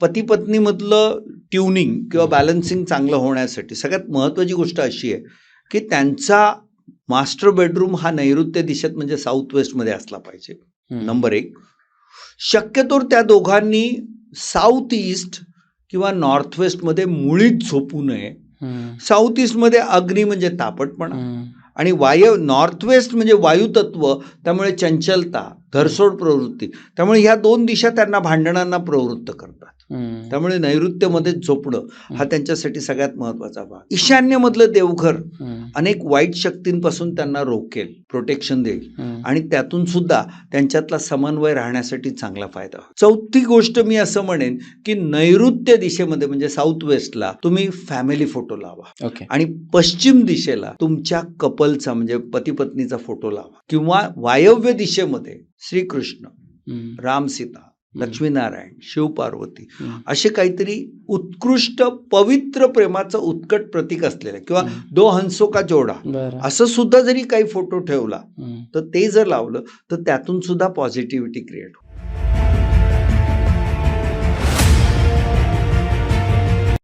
पती पत्नीमधलं ट्युनिंग किंवा बॅलन्सिंग चांगलं होण्यासाठी सगळ्यात महत्त्वाची गोष्ट अशी आहे की त्यांचा मास्टर बेडरूम हा नैऋत्य दिशेत म्हणजे साऊथ वेस्टमध्ये असला पाहिजे. नंबर एक शक्यतोर त्या दोघांनी साऊथ ईस्ट किंवा नॉर्थ वेस्टमध्ये मुळीच झोपू नये. साऊथ ईस्टमध्ये अग्नी म्हणजे तापटपणा. आणि वायू नॉर्थ वेस्ट म्हणजे वायुतत्व त्यामुळे चंचलता धरसोड प्रवृत्ती त्यामुळे ह्या दोन दिशा त्यांना भांडणांना प्रवृत्त करतात. त्यामुळे नैऋत्यमध्ये झोपणं हा त्यांच्यासाठी सगळ्यात महत्त्वाचा भाग ईशान्यमधलं देवघर. अनेक वाईट शक्तींपासून त्यांना रोखेल प्रोटेक्शन देईल. आणि त्यातून सुद्धा त्यांच्यातला समन्वय राहण्यासाठी चांगला फायदा. चौथी गोष्ट मी असं म्हणेन की नैऋत्य दिशेमध्ये म्हणजे साऊथ वेस्टला तुम्ही फॅमिली फोटो लावा ओके आणि पश्चिम दिशेला तुमच्या कपलचा म्हणजे पती पत्नीचा फोटो लावा किंवा वायव्य दिशेमध्ये श्रीकृष्ण. राम सीता लक्ष्मीनारायण शिवपार्वती. असे काहीतरी उत्कृष्ट पवित्र प्रेमाचं उत्कट प्रतीक असलेलं किंवा. दो हंसो का जोडा असं सुद्धा जरी काही फोटो ठेवला. तर ते जर लावलं तर त्यातून सुद्धा पॉझिटिव्हिटी क्रिएट होईल